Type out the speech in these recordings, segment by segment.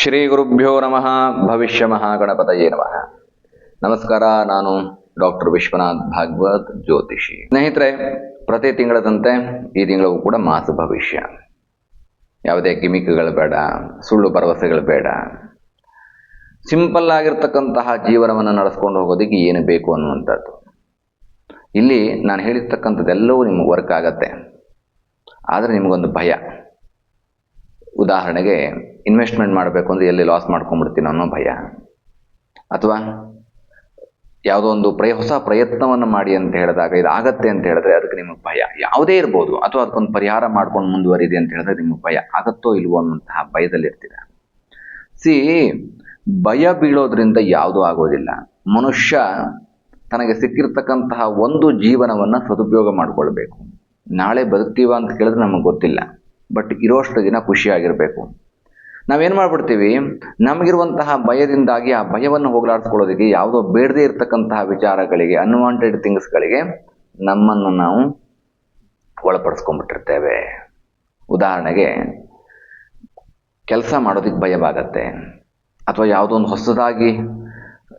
ಶ್ರೀ ಗುರುಭ್ಯೋ ನಮಃ. ಭವಿಷ್ಯ ಮಹಾಗಣಪತಯೇ ನಮಃ. ನಮಸ್ಕಾರ, ನಾನು ಡಾಕ್ಟರ್ ವಿಶ್ವನಾಥ್ ಭಾಗವತ್ ಜ್ಯೋತಿಷಿ. ಸ್ನೇಹಿತರೆ, ಪ್ರತಿ ತಿಂಗಳದಂತೆ ಈ ತಿಂಗಳು ಕೂಡ ಮಾಸು ಭವಿಷ್ಯ. ಯಾವುದೇ ಗಿಮಿಕ್ಗಳು ಬೇಡ, ಸುಳ್ಳು ಭರವಸೆಗಳು ಬೇಡ. ಸಿಂಪಲ್ ಆಗಿರ್ತಕ್ಕಂತಹ ಜೀವನವನ್ನು ನಡೆಸ್ಕೊಂಡು ಹೋಗೋದಕ್ಕೆ ಏನು ಬೇಕು ಅನ್ನುವಂಥದ್ದು. ಇಲ್ಲಿ ನಾನು ಹೇಳಿರ್ತಕ್ಕಂಥದ್ದೆಲ್ಲವೂ ನಿಮಗೆ ವರ್ಕ್ ಆಗತ್ತೆ. ಆದರೆ ನಿಮಗೊಂದು ಭಯ. ಉದಾಹರಣೆಗೆ ಇನ್ವೆಸ್ಟ್ಮೆಂಟ್ ಮಾಡಬೇಕು ಅಂದರೆ ಎಲ್ಲಿ ಲಾಸ್ ಮಾಡ್ಕೊಂಬಿಡ್ತೀನಿ ಅನ್ನೋ ಭಯ. ಅಥವಾ ಯಾವುದೋ ಒಂದು ಪ್ರಯ, ಹೊಸ ಪ್ರಯತ್ನವನ್ನು ಮಾಡಿ ಅಂತ ಹೇಳಿದಾಗ ಇದು ಆಗತ್ತೆ ಅಂತ ಹೇಳಿದ್ರೆ ಅದಕ್ಕೆ ನಿಮಗೆ ಭಯ. ಯಾವುದೇ ಇರ್ಬೋದು. ಅಥವಾ ಅದಕ್ಕೊಂದು ಪರಿಹಾರ ಮಾಡ್ಕೊಂಡು ಮುಂದುವರಿದೆ ಅಂತ ಹೇಳಿದ್ರೆ ನಿಮಗೆ ಭಯ. ಆಗತ್ತೋ ಇಲ್ವೋ ಅನ್ನುವಂತಹ ಭಯದಲ್ಲಿರ್ತೀರ? ಸಿ, ಭಯ ಬೀಳೋದ್ರಿಂದ ಯಾವುದೂ ಆಗೋದಿಲ್ಲ. ಮನುಷ್ಯ ತನಗೆ ಸಿಕ್ಕಿರ್ತಕ್ಕಂತಹ ಒಂದು ಜೀವನವನ್ನು ಸದುಪಯೋಗ ಮಾಡಿಕೊಳ್ಬೇಕು. ನಾಳೆ ಬದುಕ್ತೀವ ಅಂತ ಕೇಳಿದ್ರೆ ನಮಗೆ ಗೊತ್ತಿಲ್ಲ. ಬಟ್ ಇರೋಷ್ಟು ದಿನ ಖುಷಿಯಾಗಿರಬೇಕು. ನಾವೇನು ಮಾಡ್ಬಿಡ್ತೀವಿ? ನಮಗಿರುವಂತಹ ಭಯದಿಂದಾಗಿ ಆ ಭಯವನ್ನು ಹೋಗಲಾಡಿಸ್ಕೊಳ್ಳೋದಕ್ಕೆ ಯಾವುದೋ ಬೇಡದೇ ಇರತಕ್ಕಂತಹ ವಿಚಾರಗಳಿಗೆ ಅನ್ವಾಂಟೆಡ್ ಥಿಂಗ್ಸ್ಗಳಿಗೆ ನಮ್ಮನ್ನು ನಾವು ಒಳಪಡಿಸ್ಕೊಂಡ್ಬಿಟ್ಟಿರ್ತೇವೆ. ಉದಾಹರಣೆಗೆ, ಕೆಲಸ ಮಾಡೋದಕ್ಕೆ ಭಯವಾಗತ್ತೆ. ಅಥವಾ ಯಾವುದೋ ಒಂದು ಹೊಸದಾಗಿ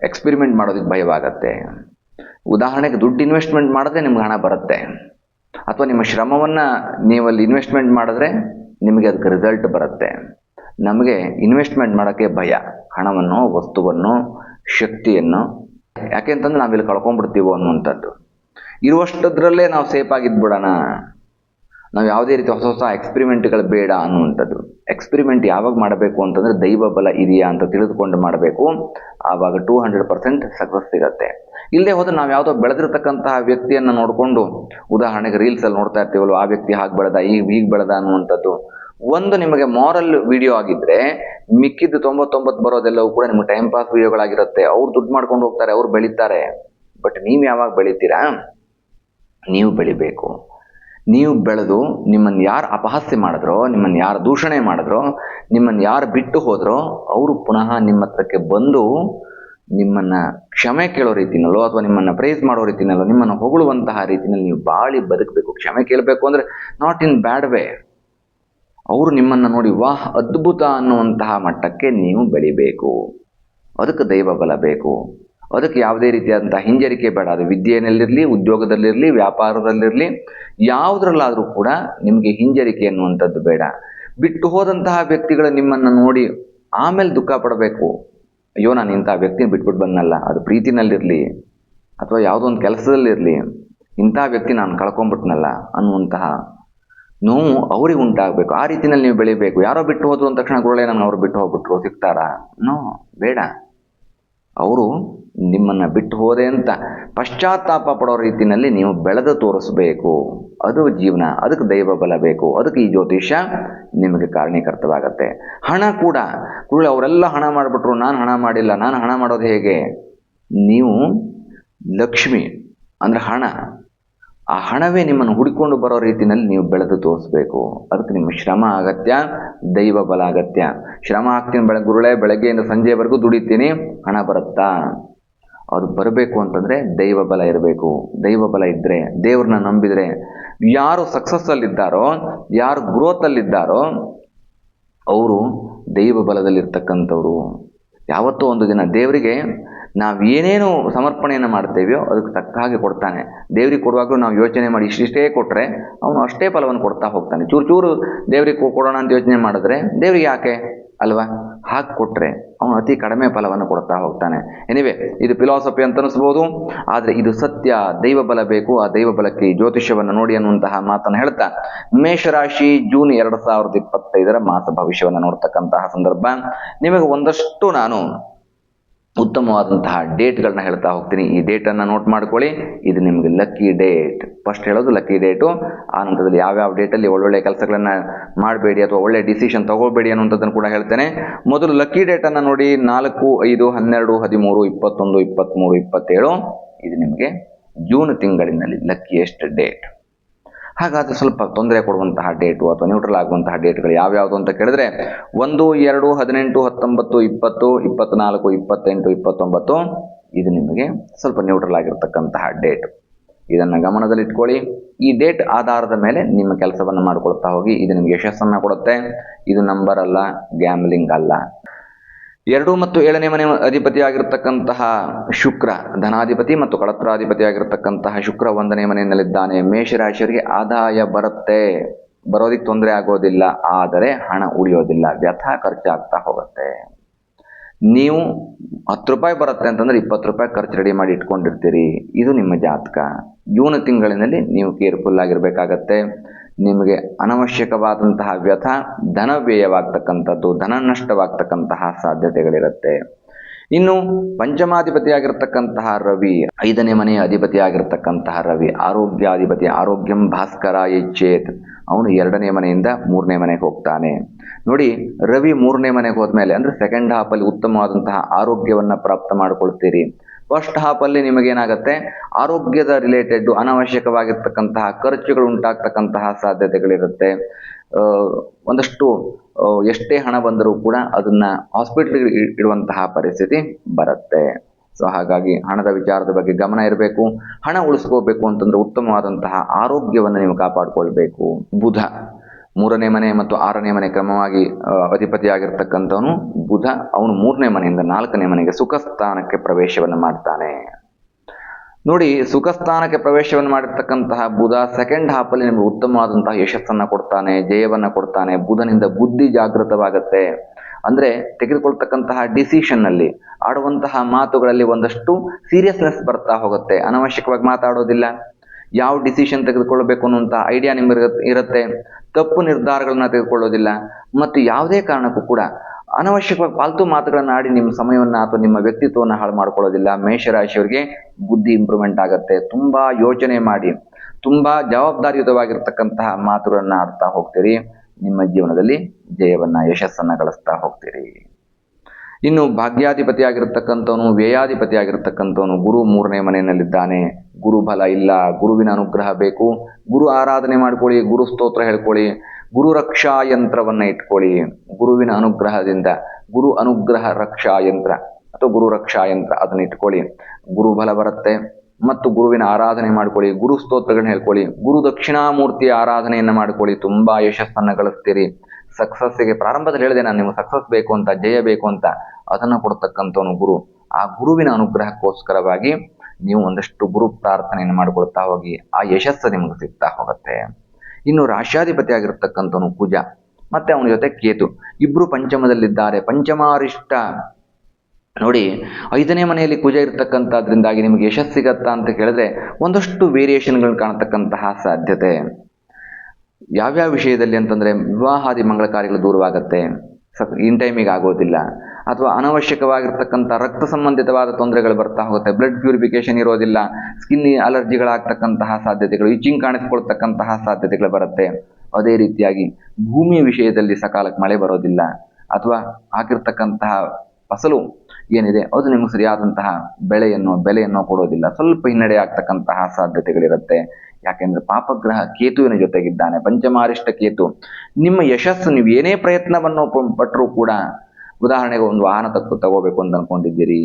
ಎಕ್ಸ್ಪೆರಿಮೆಂಟ್ ಮಾಡೋದಕ್ಕೆ ಭಯವಾಗತ್ತೆ. ಉದಾಹರಣೆಗೆ, ದುಡ್ಡು ಇನ್ವೆಸ್ಟ್ಮೆಂಟ್ ಮಾಡಿದ್ರೆ ನಿಮ್ಗೆ ಹಣ ಬರುತ್ತೆ. ಅಥವಾ ನಿಮ್ಮ ಶ್ರಮವನ್ನು ನೀವಲ್ಲಿ ಇನ್ವೆಸ್ಟ್ಮೆಂಟ್ ಮಾಡಿದ್ರೆ ನಿಮಗೆ ಅದಕ್ಕೆ ರಿಸಲ್ಟ್ ಬರುತ್ತೆ. ನಮಗೆ ಇನ್ವೆಸ್ಟ್ಮೆಂಟ್ ಮಾಡೋಕ್ಕೆ ಭಯ, ಹಣವನ್ನು, ವಸ್ತುವನ್ನು, ಶಕ್ತಿಯನ್ನು. ಯಾಕೆಂತಂದ್ರೆ ನಾವಿಲ್ಲಿ ಕಳ್ಕೊಂಡ್ಬಿಡ್ತೀವೋ ಅನ್ನುವಂಥದ್ದು. ಇರುವಷ್ಟದ್ರಲ್ಲೇ ನಾವು ಸೇಫ್ ಆಗಿದ್ಬಿಡೋಣ ನಾವು ಯಾವುದೇ ರೀತಿ ಹೊಸ ಹೊಸ ಎಕ್ಸ್ಪೆರಿಮೆಂಟ್ಗಳು ಬೇಡ ಅನ್ನುವಂಥದ್ದು. ಎಕ್ಸ್ಪೆರಿಮೆಂಟ್ ಯಾವಾಗ ಮಾಡಬೇಕು ಅಂತಂದರೆ ದೈವ ಬಲ ಇದೆಯಾ ಅಂತ ತಿಳಿದುಕೊಂಡು ಮಾಡಬೇಕು. ಆವಾಗ ಟೂ ಹಂಡ್ರೆಡ್ ಪರ್ಸೆಂಟ್ ಸಕ್ಸಸ್ ಸಿಗತ್ತೆ. ಇಲ್ಲದೆ ಹೋದ್ರೆ ನಾವು ಯಾವುದೋ ಬೆಳೆದಿರ್ತಕ್ಕಂತಹ ವ್ಯಕ್ತಿಯನ್ನು ನೋಡಿಕೊಂಡು, ಉದಾಹರಣೆಗೆ ರೀಲ್ಸಲ್ಲಿ ನೋಡ್ತಾ ಇರ್ತೀವಲ್ವ, ಆ ವ್ಯಕ್ತಿ ಹಾಗೆ ಬೆಳೆದ ಈಗ ಹೀಗೆ ಬೆಳೆದ ಅನ್ನುವಂಥದ್ದು. ಒಂದು ನಿಮಗೆ ಮಾರಲ್ ವಿಡಿಯೋ ಆಗಿದ್ರೆ, ಮಿಕ್ಕಿದ್ದು ತೊಂಬತ್ತೊಂಬತ್ತು ಬರೋದೆಲ್ಲವೂ ಕೂಡ ನಿಮ್ಗೆ ಟೈಮ್ ಪಾಸ್ ವಿಡಿಯೋಗಳಾಗಿರುತ್ತೆ ಅವ್ರು ದುಡ್ಡು ಮಾಡ್ಕೊಂಡು ಹೋಗ್ತಾರೆ, ಅವ್ರು ಬೆಳೀತಾರೆ. ಬಟ್ ನೀವು ಯಾವಾಗ ಬೆಳಿತೀರಾ? ನೀವು ಬೆಳಿಬೇಕು. ನೀವು ಬೆಳೆದು ನಿಮ್ಮನ್ನು ಯಾರು ಅಪಹಾಸ್ಯ ಮಾಡಿದ್ರೋ, ನಿಮ್ಮನ್ನು ಯಾರು ದೂಷಣೆ ಮಾಡಿದ್ರೋ, ನಿಮ್ಮನ್ನು ಯಾರು ಬಿಟ್ಟು ಹೋದ್ರೋ, ಅವರು ಪುನಃ ನಿಮ್ಮ ಹತ್ರಕ್ಕೆ ಬಂದು ನಿಮ್ಮನ್ನು ಕ್ಷಮೆ ಕೇಳೋ ರೀತಿನಲ್ಲೋ ಅಥವಾ ನಿಮ್ಮನ್ನು ಪ್ರೈಸ್ ಮಾಡೋ ರೀತಿನಲ್ಲೋ, ನಿಮ್ಮನ್ನು ಹೊಗಳುವಂತಹ ರೀತಿನಲ್ಲಿ ನೀವು ಬಾಳಿ ಬದುಕಬೇಕು. ಕ್ಷಮೆ ಕೇಳಬೇಕು ಅಂದರೆ ನಾಟ್ ಇನ್ ಬ್ಯಾಡ್ ವೇ ಅವರು ನಿಮ್ಮನ್ನು ನೋಡಿ ವಾಹ್ ಅದ್ಭುತ ಅನ್ನುವಂತಹ ಮಟ್ಟಕ್ಕೆ ನೀವು ಬೆಳಿಬೇಕು. ಅದಕ್ಕೆ ದೈವ ಬಲ ಬೇಕು. ಅದಕ್ಕೆ ಯಾವುದೇ ರೀತಿಯಾದಂಥ ಹಿಂಜರಿಕೆ ಬೇಡ. ಅದು ವಿದ್ಯೆಯಲ್ಲಿರಲಿ, ಉದ್ಯೋಗದಲ್ಲಿರಲಿ, ವ್ಯಾಪಾರದಲ್ಲಿರಲಿ, ಯಾವುದರಲ್ಲಾದರೂ ಕೂಡ ನಿಮಗೆ ಹಿಂಜರಿಕೆ ಅನ್ನುವಂಥದ್ದು ಬೇಡ. ಬಿಟ್ಟು ಹೋದಂತಹ ವ್ಯಕ್ತಿಗಳು ನಿಮ್ಮನ್ನು ನೋಡಿ ಆಮೇಲೆ ದುಃಖ ಪಡಬೇಕು. ಅಯ್ಯೋ, ನಾನು ಇಂಥ ವ್ಯಕ್ತಿನ ಬಿಟ್ಬಿಟ್ಟು ಬಂದಲ್ಲ ಅದು ಪ್ರೀತಿನಲ್ಲಿರಲಿ ಅಥವಾ ಯಾವುದೋ ಒಂದು ಕೆಲಸದಲ್ಲಿರಲಿ ಇಂಥ ವ್ಯಕ್ತಿ ನಾನು ಕಳ್ಕೊಂಬಿಟ್ನಲ್ಲ ಅನ್ನುವಂತಹ ನೋವು ಅವ್ರಿಗೆ ಉಂಟಾಗಬೇಕು. ಆ ರೀತಿಯಲ್ಲಿ ನೀವು ಬೆಳಿಬೇಕು. ಯಾರೋ ಬಿಟ್ಟು ಹೋದ್ರು ಅಂದ ತಕ್ಷಣ ಕೂಡಲೇ ನಾನು ಅವ್ರು ಬಿಟ್ಟು ಹೋಗ್ಬಿಟ್ರು. ಸಿಗ್ತಾರಾ? ನೋ, ಬೇಡ. ಅವರು ನಿಮ್ಮನ್ನು ಬಿಟ್ಟು ಹೋದೆ ಅಂತ ಪಶ್ಚಾತ್ತಾಪ ಪಡೋ ರೀತಿಯಲ್ಲಿ ನೀವು ಬೆಳೆದು ತೋರಿಸ್ಬೇಕು. ಅದು ಜೀವನ, ಅದಕ್ಕೆ ದೈವ ಬಲ ಬೇಕು. ಅದಕ್ಕೆ ಈ ಜ್ಯೋತಿಷ್ಯ ನಿಮಗೆ ಕಾರಣೀಕರ್ತವಾಗತ್ತೆ ಹಣ ಕೂಡ. ಕುರುಳೆ ಅವರೆಲ್ಲ ಹಣ ಮಾಡಿಬಿಟ್ರು. ನಾನು ಹಣ ಮಾಡಿಲ್ಲ. ನಾನು ಹಣ ಮಾಡೋದು ಹೇಗೆ? ನೀವು ಲಕ್ಷ್ಮಿ, ಅಂದರೆ ಹಣ. ಆ ಹಣವೇ ನಿಮ್ಮನ್ನು ಹುಡುಕೊಂಡು ಬರೋ ರೀತಿಯಲ್ಲಿ ನೀವು ಬೆಳೆದು ತೋರಿಸ್ಬೇಕು. ಅದಕ್ಕೆ ನಿಮ್ಮ ಶ್ರಮ ಅಗತ್ಯ, ದೈವ ಬಲ ಅಗತ್ಯ. ಶ್ರಮ ಆಗ್ತೀನಿ ಬೆಳಗ್ಗೆ ಗುರುಳೆ, ಬೆಳಗ್ಗೆಯಿಂದ ಸಂಜೆವರೆಗೂ ದುಡಿತೀನಿ, ಹಣ ಬರುತ್ತಾ? ಅದು ಬರಬೇಕು ಅಂತಂದರೆ ದೈವ ಬಲ ಇರಬೇಕು. ದೈವ ಬಲ ಇದ್ದರೆ ದೇವ್ರನ್ನ ನಂಬಿದರೆ ಯಾರು ಸಕ್ಸಸ್ಸಲ್ಲಿದ್ದಾರೋ ಯಾರು ಗ್ರೋತಲ್ಲಿದ್ದಾರೋ ಅವರು ದೈವ ಬಲದಲ್ಲಿರ್ತಕ್ಕಂಥವ್ರು. ಯಾವತ್ತೋ ಒಂದು ದಿನ ದೇವರಿಗೆ ನಾವು ಏನೇನು ಸಮರ್ಪಣೆಯನ್ನು ಮಾಡ್ತೇವೆಯೋ ಅದಕ್ಕೆ ತಕ್ಕ ಹಾಗೆ ಕೊಡ್ತಾನೆ. ದೇವರಿಗೆ ಕೊಡುವಾಗಲೂ ನಾವು ಯೋಚನೆ ಮಾಡಿ ಇಷ್ಟಿಷ್ಟೇ ಕೊಟ್ಟರೆ ಅವನು ಅಷ್ಟೇ ಫಲವನ್ನು ಕೊಡ್ತಾ ಹೋಗ್ತಾನೆ. ಚೂರು ಚೂರು ದೇವರಿಗೆ ಕೊಡೋಣ ಅಂತ ಯೋಚನೆ ಮಾಡಿದ್ರೆ ದೇವ್ರಿಗೆ ಯಾಕೆ? ಅಲ್ವಾ? ಹಾಗೆ ಕೊಟ್ಟರೆ ಅವನು ಅತಿ ಕಡಿಮೆ ಫಲವನ್ನು ಕೊಡ್ತಾ ಹೋಗ್ತಾನೆ. ಎನಿವೆ ಇದು ಫಿಲಾಸಫಿ ಅಂತ ಅನಿಸ್ಬೋದು. ಆದರೆ ಇದು ಸತ್ಯ ದೈವ ಬಲ ಬೇಕು. ಆ ದೈವ ಬಲಕ್ಕೆ ಜ್ಯೋತಿಷ್ಯವನ್ನು ನೋಡಿ ಅನ್ನುವಂತಹ ಮಾತನ್ನು ಹೇಳ್ತಾ. ಮೇಷರಾಶಿ ಜೂನ್ ಎರಡು ಸಾವಿರದ ಇಪ್ಪತ್ತೈದರ ಮಾಸ ಭವಿಷ್ಯವನ್ನು ನೋಡ್ತಕ್ಕಂತಹ ಸಂದರ್ಭ. ನಿಮಗೆ ಒಂದಷ್ಟು ನಾನು ಉತ್ತಮವಾದಂತಹ ಡೇಟ್ಗಳನ್ನ ಹೇಳ್ತಾ ಹೋಗ್ತೀನಿ. ಈ ಡೇಟನ್ನು ನೋಟ್ ಮಾಡ್ಕೊಳ್ಳಿ. ಇದು ನಿಮಗೆ ಲಕ್ಕಿ ಡೇಟ್. ಫಸ್ಟ್ ಹೇಳೋದು ಲಕ್ಕಿ ಡೇಟು. ಆ ನಂತರದಲ್ಲಿ ಯಾವ್ಯಾವ ಡೇಟಲ್ಲಿ ಒಳ್ಳೊಳ್ಳೆ ಕೆಲಸಗಳನ್ನು ಮಾಡಬೇಡಿ ಅಥವಾ ಒಳ್ಳೆ ಡಿಸಿಷನ್ ತಗೋಬೇಡಿ ಅನ್ನುವಂಥದ್ದನ್ನು ಕೂಡ ಹೇಳ್ತೇನೆ. ಮೊದಲು ಲಕ್ಕಿ ಡೇಟನ್ನು ನೋಡಿ. ನಾಲ್ಕು, ಐದು, ಹನ್ನೆರಡು, ಹದಿಮೂರು, ಇಪ್ಪತ್ತೊಂದು ಇಪ್ಪತ್ತ್ಮೂರು ಇಪ್ಪತ್ತೇಳು. ಇದು ನಿಮಗೆ ಜೂನ್ ತಿಂಗಳಿನಲ್ಲಿ ಲಕ್ಕಿಯೆಸ್ಟ್ ಡೇಟ್. ಹಾಗಾದರೆ ಸ್ವಲ್ಪ ತೊಂದರೆ ಕೊಡುವಂತಹ ಡೇಟು ಅಥವಾ ನ್ಯೂಟ್ರಲ್ ಆಗುವಂತಹ ಡೇಟ್ಗಳು ಯಾವ್ಯಾವುದು ಅಂತ ಕೇಳಿದ್ರೆ ಒಂದು, ಎರಡು, ಹದಿನೆಂಟು, ಹತ್ತೊಂಬತ್ತು, ಇಪ್ಪತ್ತು, ಇಪ್ಪತ್ನಾಲ್ಕು, ಇಪ್ಪತ್ತೆಂಟು, ಇಪ್ಪತ್ತೊಂಬತ್ತು ಇದು ನಿಮಗೆ ಸ್ವಲ್ಪ ನ್ಯೂಟ್ರಲ್ ಆಗಿರ್ತಕ್ಕಂತಹ ಡೇಟ್ ಇದನ್ನು ಗಮನದಲ್ಲಿಟ್ಕೊಳ್ಳಿ ಈ ಡೇಟ್ ಆಧಾರದ ಮೇಲೆ ನಿಮ್ಮ ಕೆಲಸವನ್ನು ಮಾಡ್ಕೊಳ್ತಾ ಹೋಗಿ, ಇದು ನಿಮಗೆ ಯಶಸ್ಸನ್ನು ಕೊಡುತ್ತೆ. ಇದು ನಂಬರ್ ಅಲ್ಲ ಗ್ಯಾಮ್ಲಿಂಗ್ ಅಲ್ಲ. ಎರಡು ಮತ್ತು ಏಳನೇ ಮನೆ ಅಧಿಪತಿಯಾಗಿರ್ತಕ್ಕಂತಹ ಶುಕ್ರ, ಧನಾಧಿಪತಿ ಮತ್ತು ಕಳತ್ರಾಧಿಪತಿಯಾಗಿರ್ತಕ್ಕಂತಹ ಶುಕ್ರ ಒಂದನೇ ಮನೆಯಲ್ಲಿದ್ದಾನೆ. ಮೇಷರಾಶಿಯವರಿಗೆ ಆದಾಯ ಬರುತ್ತೆ. ಬರೋದಿಕ್ಕೆ ತೊಂದರೆ ಆಗೋದಿಲ್ಲ, ಆದರೆ ಹಣ ಉಳಿಯೋದಿಲ್ಲ. ವ್ಯಥಾ ಖರ್ಚಾಗ್ತಾ ಹೋಗುತ್ತೆ. ನೀವು ಹತ್ತು ರೂಪಾಯಿ ಬರುತ್ತೆ ಅಂತಂದ್ರೆ ಇಪ್ಪತ್ತು ರೂಪಾಯಿ ಖರ್ಚು ರೆಡಿ ಮಾಡಿ ಇಟ್ಕೊಂಡಿರ್ತೀರಿ. ಇದು ನಿಮ್ಮ ಜಾತಕ. ಜೂನ್ ತಿಂಗಳಿನಲ್ಲಿ ನೀವು ಕೇರ್ಫುಲ್ ಆಗಿರಬೇಕಾಗತ್ತೆ. ನಿಮಗೆ ಅನವಶ್ಯಕವಾದಂತಹ ವ್ಯಥ ಧನ ವ್ಯಯವಾಗ್ತಕ್ಕಂಥದ್ದು ಧನ ನಷ್ಟವಾಗ್ತಕ್ಕಂತಹ ಸಾಧ್ಯತೆಗಳಿರುತ್ತೆ. ಇನ್ನು ಪಂಚಮಾಧಿಪತಿಯಾಗಿರ್ತಕ್ಕಂತಹ ರವಿ, ಐದನೇ ಮನೆಯ ಅಧಿಪತಿಯಾಗಿರ್ತಕ್ಕಂತಹ ರವಿ, ಆರೋಗ್ಯಾಧಿಪತಿ ಆರೋಗ್ಯಂ ಭಾಸ್ಕರ ಎಚ್ಚೇತ್ ಅವನು ಎರಡನೇ ಮನೆಯಿಂದ ಮೂರನೇ ಮನೆಗೆ ಹೋಗ್ತಾನೆ. ನೋಡಿ, ರವಿ ಮೂರನೇ ಮನೆಗೆ ಹೋದ್ಮೇಲೆ ಅಂದ್ರೆ ಸೆಕೆಂಡ್ ಹಾಫಲ್ಲಿ ಉತ್ತಮವಾದಂತಹ ಆರೋಗ್ಯವನ್ನ ಪ್ರಾಪ್ತ ಮಾಡ್ಕೊಳ್ತೀರಿ. ಫಸ್ಟ್ ಹಾಫಲ್ಲಿ ನಿಮಗೇನಾಗುತ್ತೆ? ಆರೋಗ್ಯದ ರಿಲೇಟೆಡ್ ಅನವಶ್ಯಕವಾಗಿರ್ತಕ್ಕಂತಹ ಖರ್ಚುಗಳು ಉಂಟಾಗ್ತಕ್ಕಂತಹ ಸಾಧ್ಯತೆಗಳಿರುತ್ತೆ. ಒಂದಷ್ಟು ಎಷ್ಟೇ ಹಣ ಬಂದರೂ ಕೂಡ ಅದನ್ನ ಹಾಸ್ಪಿಟ್ಲಿಗೆ ಇಡುವಂತಹ ಪರಿಸ್ಥಿತಿ ಬರುತ್ತೆ. ಸೊ ಹಾಗಾಗಿ ಹಣದ ವಿಚಾರದ ಬಗ್ಗೆ ಗಮನ ಇರಬೇಕು. ಹಣ ಉಳಿಸ್ಕೋಬೇಕು ಅಂತಂದ್ರೆ ಉತ್ತಮವಾದಂತಹ ಆರೋಗ್ಯವನ್ನು ನೀವು ಕಾಪಾಡಿಕೊಳ್ಬೇಕು. ಬುಧ. ಮೂರನೇ ಮನೆ ಮತ್ತು ಆರನೇ ಮನೆ ಕ್ರಮವಾಗಿ ಅಧಿಪತಿಯಾಗಿರ್ತಕ್ಕಂಥವನು ಬುಧ. ಅವನು ಮೂರನೇ ಮನೆಯಿಂದ ನಾಲ್ಕನೇ ಮನೆಗೆ ಸುಖ ಸ್ಥಾನಕ್ಕೆ ಪ್ರವೇಶವನ್ನು ಮಾಡ್ತಾನೆ. ನೋಡಿ ಸುಖ ಸ್ಥಾನಕ್ಕೆ ಪ್ರವೇಶವನ್ನು ಮಾಡಿರ್ತಕ್ಕಂತಹ ಬುಧ ಸೆಕೆಂಡ್ ಹಾಫಲ್ಲಿ ನಿಮಗೆ ಉತ್ತಮವಾದಂತಹ ಯಶಸ್ಸನ್ನ ಕೊಡ್ತಾನೆ, ಜಯವನ್ನ ಕೊಡ್ತಾನೆ, ಬುಧನಿಂದ ಬುದ್ಧಿ ಜಾಗೃತವಾಗುತ್ತೆ. ಅಂದ್ರೆ ತೆಗೆದುಕೊಳ್ತಕ್ಕಂತಹ ಡಿಸಿಷನ್ನಲ್ಲಿ ಆಡುವಂತಹ ಮಾತುಗಳಲ್ಲಿ ಒಂದಷ್ಟು ಸೀರಿಯಸ್ನೆಸ್ ಬರ್ತಾ ಹೋಗುತ್ತೆ. ಅನವಶ್ಯಕವಾಗಿ ಮಾತಾಡೋದಿಲ್ಲ. ಯಾವ ಡಿಸಿಷನ್ ತೆಗೆದುಕೊಳ್ಳಬೇಕು ಅನ್ನುವಂಥ ಐಡಿಯಾ ನಿಮಗೆ ಇರುತ್ತೆ. ತಪ್ಪು ನಿರ್ಧಾರಗಳನ್ನ ತೆಗೆದುಕೊಳ್ಳೋದಿಲ್ಲ. ಮತ್ತು ಯಾವುದೇ ಕಾರಣಕ್ಕೂ ಕೂಡ ಅನವಶ್ಯಕವಾಗಿ ಪಾಲ್ತು ಮಾತುಗಳನ್ನು ಆಡಿ ನಿಮ್ಮ ಸಮಯವನ್ನು ಅಥವಾ ನಿಮ್ಮ ವ್ಯಕ್ತಿತ್ವವನ್ನು ಹಾಳು ಮಾಡ್ಕೊಳ್ಳೋದಿಲ್ಲ. ಮೇಷರಾಶಿಯವರಿಗೆ ಬುದ್ಧಿ ಇಂಪ್ರೂವ್ಮೆಂಟ್ ಆಗುತ್ತೆ. ತುಂಬ ಯೋಚನೆ ಮಾಡಿ, ತುಂಬ ಜವಾಬ್ದಾರಿಯುತವಾಗಿರ್ತಕ್ಕಂತಹ ಮಾತುಗಳನ್ನು ಆಡ್ತಾ ಹೋಗ್ತೀರಿ. ನಿಮ್ಮ ಜೀವನದಲ್ಲಿ ಜಯವನ್ನು, ಯಶಸ್ಸನ್ನು ಗಳಿಸ್ತಾ ಹೋಗ್ತೀರಿ. ಇನ್ನು ಭಾಗ್ಯಾಧಿಪತಿ ಆಗಿರ್ತಕ್ಕಂಥವನು ವ್ಯಯಾಧಿಪತಿ ಆಗಿರ್ತಕ್ಕಂಥವನು ಗುರು ಮೂರನೇ ಮನೆಯಲ್ಲಿದ್ದಾನೆ. ಗುರು ಬಲ ಇಲ್ಲ, ಗುರುವಿನ ಅನುಗ್ರಹ ಬೇಕು. ಗುರು ಆರಾಧನೆ ಮಾಡ್ಕೊಳ್ಳಿ, ಗುರು ಸ್ತೋತ್ರ ಹೇಳ್ಕೊಳ್ಳಿ, ಗುರು ರಕ್ಷಾ ಯಂತ್ರವನ್ನ ಇಟ್ಕೊಳ್ಳಿ. ಗುರುವಿನ ಅನುಗ್ರಹದಿಂದ ಗುರು ಅನುಗ್ರಹ ರಕ್ಷಾ ಯಂತ್ರ ಅಥವಾ ಗುರು ರಕ್ಷಾ ಯಂತ್ರ ಅದನ್ನ ಇಟ್ಕೊಳ್ಳಿ. ಗುರು ಬಲ ಬರುತ್ತೆ ಮತ್ತು ಗುರುವಿನ ಆರಾಧನೆ ಮಾಡ್ಕೊಳ್ಳಿ, ಗುರು ಸ್ತೋತ್ರಗಳನ್ನ ಹೇಳ್ಕೊಳ್ಳಿ. ಗುರು ದಕ್ಷಿಣಾಮೂರ್ತಿಯ ಆರಾಧನೆಯನ್ನ ಮಾಡ್ಕೊಳ್ಳಿ, ತುಂಬಾ ಯಶಸ್ಸನ್ನ ಗಳಿಸ್ತೀರಿ. ಸಕ್ಸಸ್ಸಿಗೆ ಪ್ರಾರಂಭದಲ್ಲಿ ಹೇಳಿದೆ ನಾನು ನಿಮ್ಗೆ ಸಕ್ಸಸ್ ಬೇಕು ಅಂತ, ಜಯ ಬೇಕು ಅಂತ, ಅದನ್ನು ಕೊಡ್ತಕ್ಕಂಥವನು ಗುರು. ಆ ಗುರುವಿನ ಅನುಗ್ರಹಕ್ಕೋಸ್ಕರವಾಗಿ ನೀವು ಒಂದಷ್ಟು ಗುರು ಪ್ರಾರ್ಥನೆಯನ್ನು ಮಾಡಿಕೊಳ್ತಾ ಹೋಗಿ, ಆ ಯಶಸ್ಸು ನಿಮಗೆ ಸಿಗ್ತಾ ಹೋಗುತ್ತೆ. ಇನ್ನು ರಾಶ್ಯಾಧಿಪತಿ ಆಗಿರತಕ್ಕಂಥವನು ಕುಜ, ಮತ್ತೆ ಅವನ ಜೊತೆ ಕೇತು. ಇಬ್ರು ಪಂಚಮದಲ್ಲಿದ್ದಾರೆ. ಪಂಚಮಾರಿಷ್ಟ. ನೋಡಿ, ಐದನೇ ಮನೆಯಲ್ಲಿ ಕುಜ ಇರತಕ್ಕಂಥದ್ರಿಂದಾಗಿ ನಿಮಗೆ ಯಶಸ್ಸು ಸಿಗತ್ತಾ ಅಂತ ಕೇಳಿದ್ರೆ ಒಂದಷ್ಟು ವೇರಿಯೇಷನ್ಗಳು ಕಾಣತಕ್ಕಂತಹ ಸಾಧ್ಯತೆ. ಯಾವ್ಯಾವ ವಿಷಯದಲ್ಲಿ ಅಂತಂದ್ರೆ, ವಿವಾಹಾದಿ ಮಂಗಳ ಕಾರ್ಯಗಳು ದೂರವಾಗತ್ತೆ. ಸಕ್ ಇನ್ ಟೈಮಿಗೆ ಆಗೋದಿಲ್ಲ. ಅಥವಾ ಅನವಶ್ಯಕವಾಗಿರ್ತಕ್ಕಂಥ ರಕ್ತ ಸಂಬಂಧಿತವಾದ ತೊಂದರೆಗಳು ಬರ್ತಾ ಹೋಗುತ್ತೆ. ಬ್ಲಡ್ ಪ್ಯೂರಿಫಿಕೇಶನ್ ಇರೋದಿಲ್ಲ. ಸ್ಕಿನ್ ಅಲರ್ಜಿಗಳಾಗ್ತಕ್ಕಂತಹ ಸಾಧ್ಯತೆಗಳು ಇಚಿಂಗ್ ಕಾಣಿಸ್ಕೊಳ್ತಕ್ಕಂತಹ ಸಾಧ್ಯತೆಗಳು ಬರುತ್ತೆ. ಅದೇ ರೀತಿಯಾಗಿ ಭೂಮಿಯ ವಿಷಯದಲ್ಲಿ ಸಕಾಲಕ್ಕೆ ಮಳೆ ಬರೋದಿಲ್ಲ. ಅಥವಾ ಆಗಿರ್ತಕ್ಕಂತಹ ಫಸಲು ಏನಿದೆ, ಅದು ನಿಮಗೆ ಸರಿಯಾದಂತಹ ಬೆಳೆಯನ್ನು, ಬೆಲೆಯನ್ನು ಕೊಡೋದಿಲ್ಲ. ಸ್ವಲ್ಪ ಹಿನ್ನಡೆ ಆಗ್ತಕ್ಕಂತಹ ಸಾಧ್ಯತೆಗಳಿರುತ್ತೆ. ಯಾಕೆಂದ್ರೆ ಪಾಪಗ್ರಹ ಕೇತುವಿನ ಜೊತೆಗಿದ್ದಾನೆ. ಪಂಚಮಾರಿಷ್ಟ ಕೇತು. ನಿಮ್ಮ ಯಶಸ್ಸು, ನೀವು ಏನೇ ಪ್ರಯತ್ನವನ್ನು ಪಟ್ಟರೂ ಕೂಡ ಉದಾಹರಣೆಗೆ ಒಂದು ವಾಹನ ತಕ್ಕ ತಗೋಬೇಕು ಅಂತ ಅನ್ಕೊಂಡಿದ್ದೀರಿ,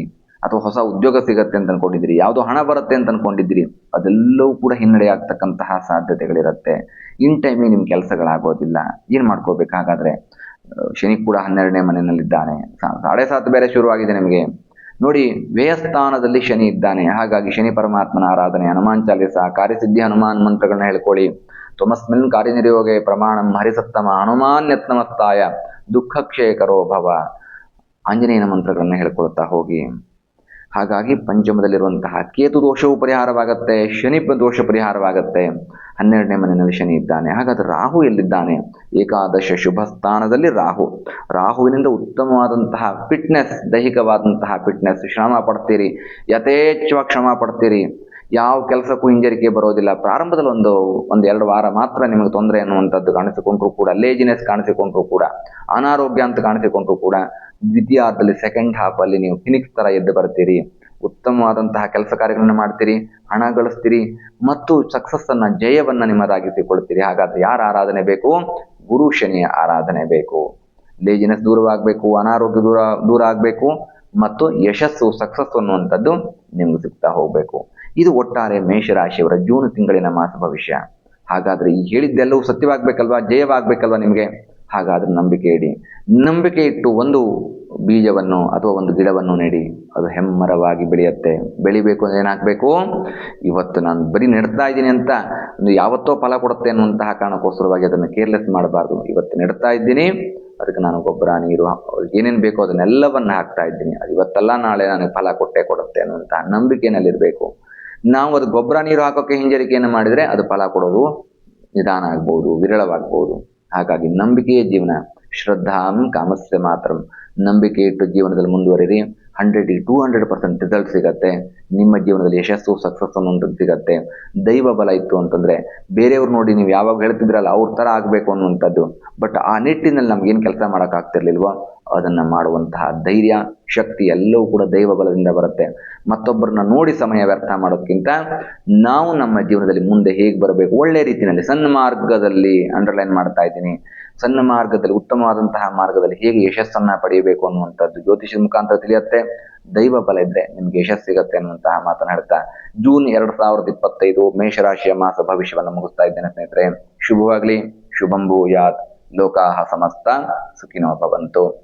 ಅಥವಾ ಹೊಸ ಉದ್ಯೋಗ ಸಿಗತ್ತೆ ಅಂತ ಅನ್ಕೊಂಡಿದ್ದೀರಿ, ಯಾವುದೋ ಹಣ ಬರುತ್ತೆ ಅಂತ ಅನ್ಕೊಂಡಿದ್ದೀರಿ, ಅದೆಲ್ಲವೂ ಕೂಡ ಹಿನ್ನಡೆ ಆಗ್ತಕ್ಕಂತಹ ಸಾಧ್ಯತೆಗಳಿರುತ್ತೆ. ಇನ್ ಟೈಮಿಗೆ ನಿಮ್ಮ ಕೆಲಸಗಳಾಗೋದಿಲ್ಲ. ಏನು ಮಾಡ್ಕೋಬೇಕು ಹಾಗಾದ್ರೆ ಶನಿ ಕೂಡ ಹನ್ನೆರಡನೇ ಮನೆಯಲ್ಲಿದ್ದಾನೆ. ಸಾಡೆ ಸಾತ್ ಬೇರೆ ಶುರುವಾಗಿದೆ ನಿಮಗೆ. ನೋಡಿ, ವ್ಯಯಸ್ಥಾನದಲ್ಲಿ ಶನಿ ಇದ್ದಾನೆ. ಹಾಗಾಗಿ ಶನಿ ಪರಮಾತ್ಮನ ಆರಾಧನೆ, ಹನುಮಾನ್ ಚಾಲಿಸ, ಕಾರ್ಯಸಿದ್ಧಿ ಹನುಮಾನ್ ಮಂತ್ರಗಳನ್ನ ಹೇಳ್ಕೊಳ್ಳಿ. ತೊಮಸ್ಮಿನ್ ಕಾರ್ಯನಿರ್ಯೋಗೆ ಪ್ರಮಾಣಂ ಹರಿಸತ್ತಮ ಹನುಮಾನ್ ಯತ್ನಮಸ್ತಾಯ ದುಃಖ ಕ್ಷಯಕರೋ ಭವ. ಆಂಜನೇಯನ ಮಂತ್ರಗಳನ್ನು ಹೇಳ್ಕೊಳ್ತಾ ಹೋಗಿ. ಹಾಗಾಗಿ ಪಂಚಮದಲ್ಲಿರುವಂತಹ ಕೇತು ದೋಷವು ಪರಿಹಾರವಾಗತ್ತೆ ಶನಿ ದೋಷ ಪರಿಹಾರವಾಗತ್ತೆ. ಹನ್ನೆರಡನೇ ಮನೆಯಲ್ಲಿ ಶನಿ ಇದ್ದಾನೆ. ಹಾಗಾದ್ರೆ ರಾಹು ಎಲ್ಲಿದ್ದಾನೆ? ಏಕಾದಶ ಶುಭ ಸ್ಥಾನದಲ್ಲಿ ರಾಹು. ರಾಹುವಿನಿಂದ ಉತ್ತಮವಾದಂತಹ ಫಿಟ್ನೆಸ್ ದೈಹಿಕವಾದಂತಹ ಫಿಟ್ನೆಸ್ ಶ್ರಮ ಪಡ್ತೀರಿ. ಯಥೇಚ್ಛವಾಗಿ ಶ್ರಮ ಪಡ್ತೀರಿ. ಯಾವ ಕೆಲಸಕ್ಕೂ ಹಿಂಜರಿಕೆ ಬರೋದಿಲ್ಲ. ಪ್ರಾರಂಭದಲ್ಲಿ ಒಂದು ಒಂದು ಎರಡು ವಾರ ಮಾತ್ರ ನಿಮಗೆ ತೊಂದರೆ ಅನ್ನುವಂಥದ್ದು ಕಾಣಿಸಿಕೊಂಡ್ರು ಕೂಡ ಲೇಜಿನೆಸ್ ಕಾಣಿಸಿಕೊಂಡ್ರು ಕೂಡ, ಅನಾರೋಗ್ಯ ಅಂತ ಕಾಣಿಸಿಕೊಂಡ್ರು ಕೂಡ ದ್ವಿತೀಯಾರ್ಧದಲ್ಲಿ ಸೆಕೆಂಡ್ ಹಾಫ್ ಅಲ್ಲಿ ನೀವು ಫಿನಿಕ್ಸ್ ತರ ಎದ್ದು ಬರ್ತೀರಿ ಉತ್ತಮವಾದಂತಹ ಕೆಲಸ ಕಾರ್ಯಗಳನ್ನು ಮಾಡ್ತೀರಿ, ಹಣ ಗಳಿಸ್ತೀರಿ, ಮತ್ತು ಸಕ್ಸಸ್ ಅನ್ನ, ಜಯವನ್ನ ನಿಮ್ಮದಾಗಿಸಿಕೊಳ್ತೀರಿ. ಹಾಗಾದ್ರೆ ಯಾರ ಆರಾಧನೆ ಬೇಕು? ಗುರು ಶನಿಯ ಆರಾಧನೆ ಬೇಕು. ಲೇಜಿನೆಸ್ ದೂರವಾಗಬೇಕು, ಅನಾರೋಗ್ಯ ದೂರ ದೂರ ಆಗಬೇಕು, ಮತ್ತು ಯಶಸ್ಸು ಸಕ್ಸಸ್ ಅನ್ನುವಂಥದ್ದು ನಿಮ್ಗೆ ಸಿಗ್ತಾ ಹೋಗಬೇಕು. ಇದು ಒಟ್ಟಾರೆ ಮೇಷರಾಶಿಯವರ ಜೂನ್ ತಿಂಗಳಿನ ಮಾಸ ಭವಿಷ್ಯ. ಹಾಗಾದ್ರೆ ಈ ಹೇಳಿದ್ದೆಲ್ಲವೂ ಸತ್ಯವಾಗಬೇಕಲ್ವಾ? ಜಯವಾಗಬೇಕಲ್ವಾ ನಿಮಗೆ? ಹಾಗಾದ್ರೆ ನಂಬಿಕೆ ಇಡಿ. ನಂಬಿಕೆ ಇಟ್ಟು ಒಂದು ಬೀಜವನ್ನು ಅಥವಾ ಒಂದು ಗಿಡವನ್ನು ನೆಡಿ. ಅದು ಹೆಮ್ಮರವಾಗಿ ಬೆಳೆಯುತ್ತೆ. ಬೆಳಿಬೇಕು ಅಂದರೆ ಏನಾಗಬೇಕು? ಇವತ್ತು ನಾನು ಬರೀ ನೆಡ್ತಾ ಇದ್ದೀನಿ ಅಂತ ಒಂದು ಯಾವತ್ತೋ ಫಲ ಕೊಡುತ್ತೆ ಅನ್ನುವಂತಹ ಕಾರಣಕ್ಕೋಸ್ಕರವಾಗಿ ಅದನ್ನು ಕೇರ್ಲೆಸ್ ಮಾಡಬಾರ್ದು. ಇವತ್ತು ನೆಡ್ತಾ ಇದ್ದೀನಿ. ಅದಕ್ಕೆ ನಾನು ಗೊಬ್ಬರ, ನೀರು ಏನೇನು ಬೇಕೋ ಅದನ್ನೆಲ್ಲವನ್ನು ಹಾಕ್ತಾ ಇದ್ದೀನಿ. ಅದು ಇವತ್ತಲ್ಲ, ನಾಳೆ ನನಗೆ ಫಲ ಕೊಟ್ಟೆ ಕೊಡುತ್ತೆ ಅನ್ನುವಂತಹ ನಂಬಿಕೆಯಲ್ಲಿರಬೇಕು. ನಾವು ಅದು ಗೊಬ್ಬರ, ನೀರು ಹಾಕೋಕ್ಕೆ ಹಿಂಜರಿಕೆಯನ್ನು ಮಾಡಿದರೆ ಅದು ಫಲ ಕೊಡೋದು ನಿಧಾನ ಆಗ್ಬೋದು, ವಿರಳವಾಗ್ಬೋದು. ಹಾಗಾಗಿ ನಂಬಿಕೆಯ ಜೀವನ, ಶ್ರದ್ಧಾಂ ಕಾಮಸ್ಯ ಮಾತ್ರ. ನಂಬಿಕೆ ಇಟ್ಟು ಜೀವನದಲ್ಲಿ ಮುಂದುವರಿರಿ. Hundred two hundred percent result ಸಿಗತ್ತೆ. ನಿಮ್ಮ ಜೀವನದಲ್ಲಿ ಯಶಸ್ಸು ಸಕ್ಸಸ್ ಅನ್ನುವಂಥದ್ದು ಸಿಗತ್ತೆ. ದೈವ ಬಲ ಇತ್ತು ಅಂತಂದ್ರೆ, ಬೇರೆಯವ್ರು ನೋಡಿ ನೀವು ಯಾವಾಗ ಹೇಳ್ತಿದ್ರಲ್ಲ ಅವ್ರ ಥರ ಆಗಬೇಕು ಅನ್ನುವಂಥದ್ದು. ಬಟ್ ಆ ನಿಟ್ಟಿನಲ್ಲಿ ನಮ್ಗೇನು ಕೆಲಸ ಮಾಡೋಕ್ಕಾಗ್ತಿರ್ಲಿಲ್ವೋ ಅದನ್ನು ಮಾಡುವಂತಹ ಧೈರ್ಯ, ಶಕ್ತಿ ಎಲ್ಲವೂ ಕೂಡ ದೈವಬಲದಿಂದ ಬರುತ್ತೆ. ಮತ್ತೊಬ್ಬರನ್ನ ನೋಡಿ ಸಮಯ ವ್ಯರ್ಥ ಮಾಡೋದಕ್ಕಿಂತ ನಾವು ನಮ್ಮ ಜೀವನದಲ್ಲಿ ಮುಂದೆ ಹೇಗೆ ಬರಬೇಕು? ಒಳ್ಳೆ ರೀತಿಯಲ್ಲಿ, ಸಣ್ಣ ಮಾರ್ಗದಲ್ಲಿ ಅಂಡರ್ಲೈನ್ ಮಾಡ್ತಾ ಇದ್ದೀನಿ. ಸಣ್ಣ ಮಾರ್ಗದಲ್ಲಿ, ಉತ್ತಮವಾದಂತಹ ಮಾರ್ಗದಲ್ಲಿ ಹೇಗೆ ಯಶಸ್ಸನ್ನ ಪಡೆಯಬೇಕು ಅನ್ನುವಂಥದ್ದು ಜ್ಯೋತಿಷದ ಮುಖಾಂತರ ತಿಳಿಯುತ್ತೆ. ದೈವ ಬಲ ಇದ್ರೆ ನಿಮ್ಗೆ ಯಶಸ್ಸು ಸಿಗುತ್ತೆ ಅನ್ನುವಂತಹ ಮಾತನಾಡ್ತಾ ಜೂನ್ ಎರಡ್ ಸಾವಿರದ ಇಪ್ಪತ್ತೈದು ಮೇಷರಾಶಿಯ ಮಾಸ ಭವಿಷ್ಯವನ್ನು ಮುಗಿಸ್ತಾ ಇದ್ದೇನೆ ಸ್ನೇಹಿತರೆ. ಶುಭವಾಗ್ಲಿ, ಶುಭಂ ಭೂಯಾತ್. ಲೋಕಾಹ ಸಮಸ್ತ, ಸುಖಿನೋ ಭವಂತು.